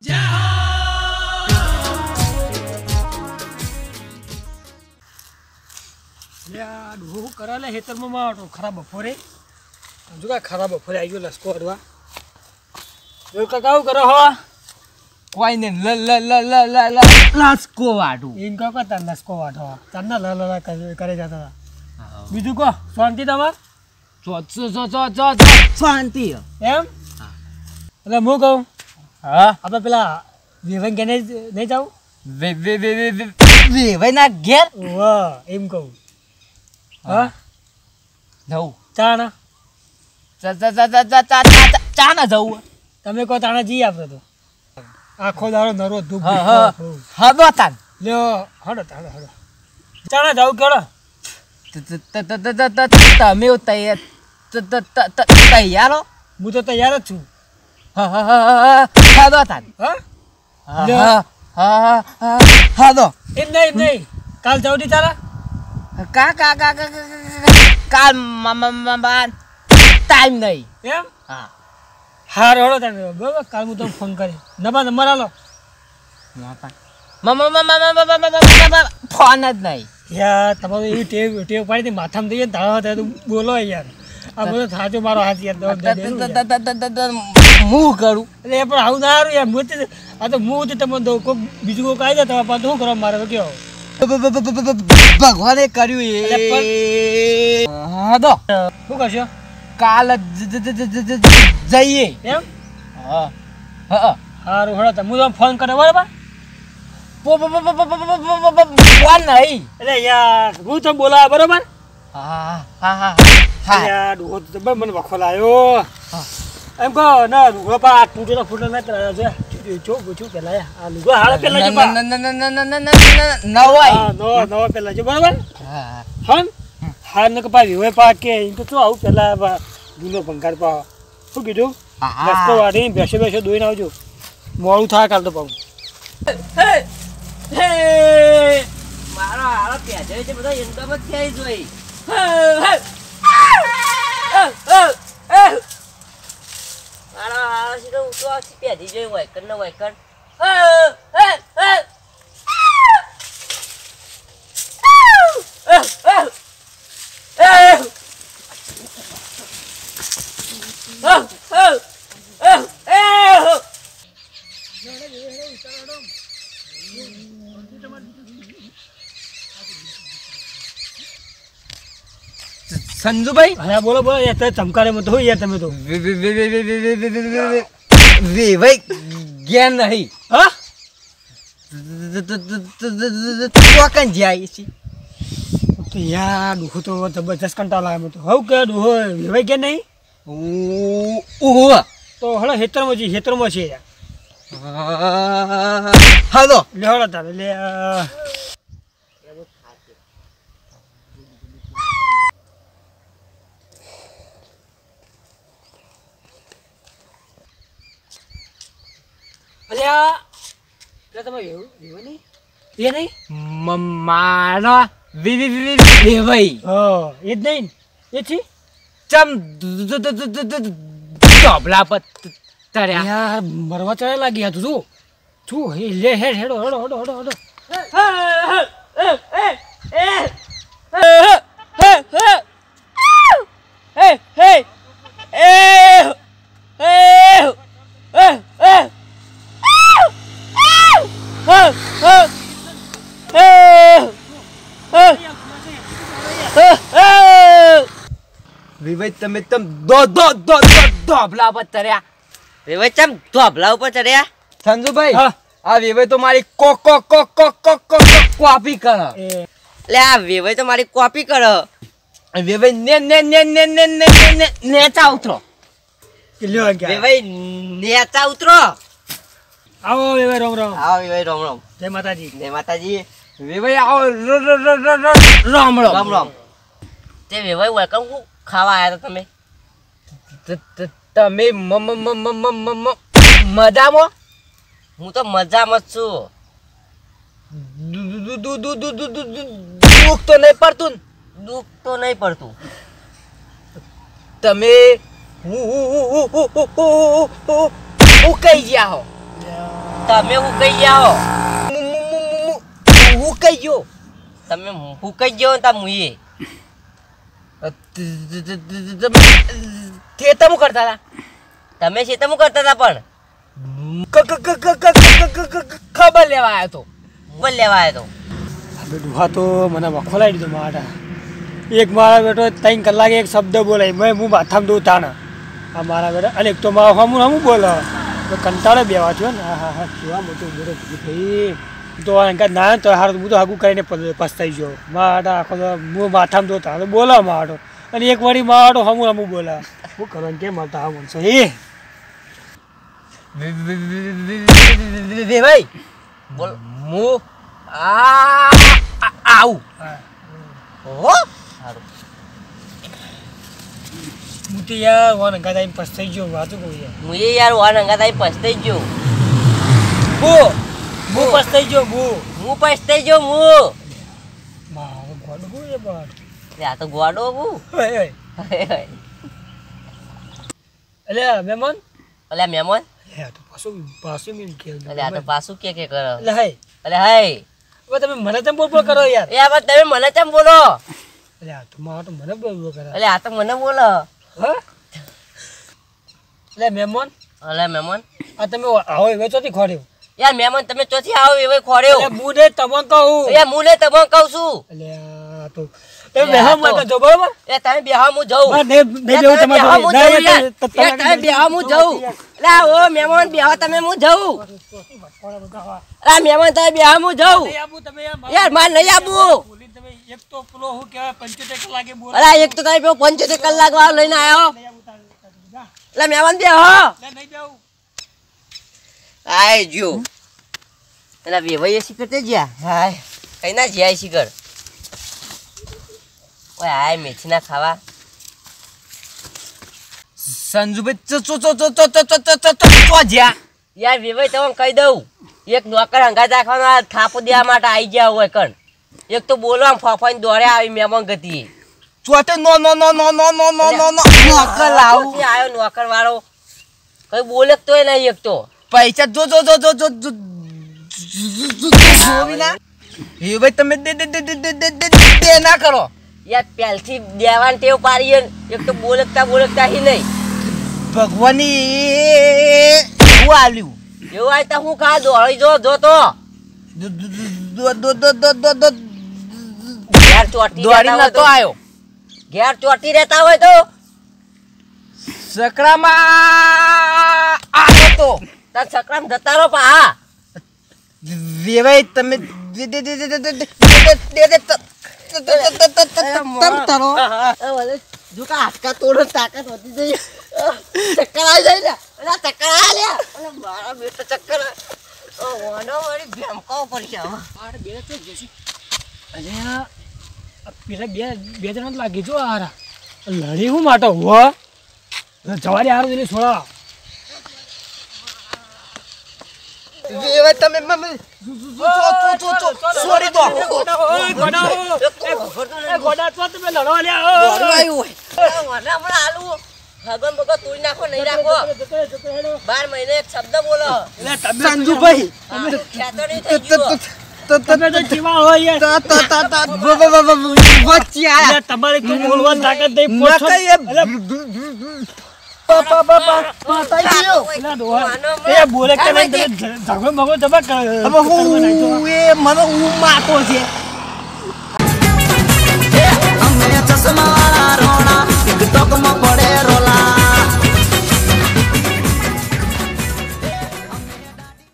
ડોહો શું કરે લે હેતરમાં મારો ખરાબ બપોરે. જો કા ખરાબ બપોરે આવી ગયો લસકો હરવા. જો કાકા કરો હો? કોઈ ને લ લ લ લ લ લ લસકો વાઢું. એમ કહો કે તાર લસકો તારના લ લ લ કરે જતા હતા. બીજું કહો શાંતિ તમાર? શાંતિ. એમ? એટલે હું કહું હા? આપણે પેલા વેવાઈ ઘેર નહીં જાવ વેવાઈ ના ઘેર? વાહ એમ કહું. હા. જવું ચા ના જવું તમે કહો તાણા જઈએ આપણે તો. આખો દાડો નરો ધૂપ હદો તાન. લ્યો હડો હડો હડો ચાણા જવું કેડો તમે તૈયાર હું તો તૈયાર જ છું. હાદો તાન હા હા હાદો એ નહીં નહીં કાલ જવું તારા કા કા કા કા કાલ મમ્મા ટાઈમ નહીં એમ હા હા રોડો તમે બરાબર કાલ હું તમને ફોન કરી નબા નંબર આલો ફોન જ નહીં યાર તમારો એવી ટેવ ટેવ પાડી માથામાં દઈએ ધારો થાય તો બોલો યાર આ બધો સાચો મારો હાથ યાર હું કરું એટલે એ પણ આવું ના સારું યાર મૂર્તિ આ તો હું તો તમે કોઈક બીજું કોઈક આવી જાય પાસે શું કરવા મારે કયો ભગવાને કર્યું એ હા દો શું કરશો કાલ જઈએ એમ હા હા સારું હળો તમે હું ફોન કરે બરાબર ફોન નહીં એટલે યાર હું તમે બોલાવ બરાબર હા હા હા હા યાર મને વખોલાયો હા એમ કહો ના લુગો પા તૂટેલા ફૂટેલા ના છે. જોવું છું પેલા આ લુગો હાલ પેલા જો નવાય. નવો નવો પેલા જો બરાબર? હા. હન? હા ને પા વિવે પા કે એમ તો આવું પેલા પા ગુનો ભંગાર પા શું કીધું? રસ્તો વાળી બેસે બેસે દોઈને આવજો. મોડું થાય કાલ તો પાછું. મારો હારો પ્યાજે છે બધા ઇન્કમ જ થઈ જોઈ. તો ઉઠો પેજી જોઈ વાયકર ને વાયકર સંજુભાઈ હા બોલો બોલો યાર તમે ચમકારે મત હોય યાર તમે તો વેવાઈ જ્ઞાન નહીં. હા? ચોકન જાય છે. તો યાર ડૂહો તો જબરજસ્ત કંટાળો આવે તો. હવ કે ડૂહો વિવેક કે નહીં? ઓહો તો હળો હેતરમાં છે હેતરમાં છે યાર. હલો. લે હળો તારે લે અલ્યા એટલે તમે એવું એવું નહીં એ નહીં મારો વેવાઈ હો એ જ નહીં? એ છે ચમ ધોબલા પર તર્યા યાર મરવા ચડે લાગી યાર તું શું હે લે હેડ હેડો હેડો હેડો હેડો હેડો વિવેક તમે તમ દો દો દો દો ધોબલા પર તર્યા વેવાઈ ચમ ધોબલા ઉપર ચડ્યા? સંજુભાઈ આ વિવેક તો મારી કો કો કો કો કો કો કોપી કરે. એટલે આ વેવાઈ તો મારી કોપી કરો. વિવેક ને ને ને ને ને ને ને ને નેચા ઉતરો. લ્યો ગયા વેવાઈ નેચા ઉતરો. આવો વેવે રોમ રોમ. આવો વેવાઈ રોમ રોમ. જય માતાજી. જય માતાજી. વિવેક આવો રોમ રોમ. રોમ રામ. તે વેવાઈ વેલકમ હું ખાવા આવ્યા તમે. તમે મ મ મ મ મ મ મ મજામાં? હું તો મજામાં જ છું. દુઃખ તો નહીં પડતું ને? દુઃખ તો નહીં પડતું. તમે હું હું હું હું હું હું હું હું કહી ગયા હો. તમે હું હુકાઈ ગયા કહી ગયો? તમે હું કહી ગયો તા મુઈએ ખેતમ કરતા હતા તમે છે તમ કરતા હતા પણ? ખબર લેવા આવ્યો તો. ખબર લેવા આવ્યો તો. ડુહા તો મને વખો લાવી દીધો મારા. એક મારા બેટો ત્રણ કલાક એક શબ્દ બોલાય. મેં હું માથામાં દઉં તાણા આ મારા બેટા અને એક તો મારા હમું હમું બોલાવે કંટાળે બેવા થયો ને હા હા હા કેવા મોટું મોટો ભાઈ તો ના તો હારું હું તો હાગું કરીને પસ્તાઈ ગયો મારા આખો તો હું માથામાં દઉં તાણે બોલા મારો અને એક વાળી મારો હમું હમું બોલા શું કરવાનું કેમ આવતા આવું છે એ ભાઈ બોલ હું આવું હો સારું હું તો યાર વાન અંગાત આવીને પસ્તાઈ ગયો વાતું કહું યાર. યાર વાન હંગાત આવી પસ્તાઈ ગયો. હું હું પસ્તાઈ ગયો હું હું પસ્તાઈ ગયો હું. મારો ગોડ એ બાર. આ તો ગોડો હું ઓય ઓય એટલે મહેમાન? અલ્યા મહેમાન? લે આ તો પાછું કે. અલ્યા આ તો પાછું કે કે કરો. હાય અલે હાય હવે તમે મને તેમ બોલ બોલ કરો યાર? એ તમે મને કેમ બોલો? અરે આ તો મારો મને બોલ બોલ કરે. અલે આ તો મને બોલો. હ લે મહેમાન અલે મહેમાન આ તમે આવો એવો ચોથી ખોડ્યો યાર મહેમાન તમે ચોથી આવો એવો ખોડ્યો હું ને તમે બેહા એ તમે હું જઉં ને તમે તમે બેહા હું જઉં લે ઓ મહેમાન બેહા તમે હું જઉં અરે યાર માર નહીં આવું એક તો પેલો હું કહેવાય પંચોતેર કલાકે બોલો અરે એક તો તમે પેલો પંચોતેર કલાક વાળો લઈને આવ્યો એટલે એટલે નહીં બેહું. આય જો એના વેવાઈ શિખર તે જ્યાં હાય કઈ ના જ્યાં શિખર ઓય આય મેથી ના ખાવા સંજુભાઈ ચો ચો ચો ચો ચો ચો ચો ચો ચો ચો ચો જ્યાં યાર વેવાઈ તમને કહી દઉં એક નોકર હંગાત રાખવાનો આ થાપો દેવા માટે આવી ગયા હોય કણ એક તો બોલવા ફફાઈને દોડે આવી મહેમાન ગતિએ ચોથે નો નો નો નો નો નો નો નો નો નોકર લાવું આવ્યો નોકર વાળો કઈ બોલે તોય નહીં એક તો પૈસા જો જો જો જો જો જો ના એ ભાઈ તમે દે દે દે દે દે દે દે ના કરો યાર પહેલથી દેવાન ટેવ પાડીએ એક તો બોલકતા બોલકતા હી નહીં ભગવાનની હું આલ્યું એવું આવતા હું ખા દોડી જો જો તો તાકાત વધી જઈ ચક્કર આવી જાય ને. ચક્કર આવ્યા મારા ચક્કર. પડશે હવે અરે પેલા બે બે ત્રણ લાગી જો હારા. લડી હું માટો હો જવારી હારું એટલે છોડા. તમે સોરી દો ગોડા તો તમે લડવા લ્યા હમણાં આલુ ભગવાન ભગવાન તોડી નાખો નહીં રાખો. બાર મહિને એક શબ્દ બોલો. સંજુભાઈ ચશ્મા વાળા રોણા. ટિકટોકમાં પડે રોલા.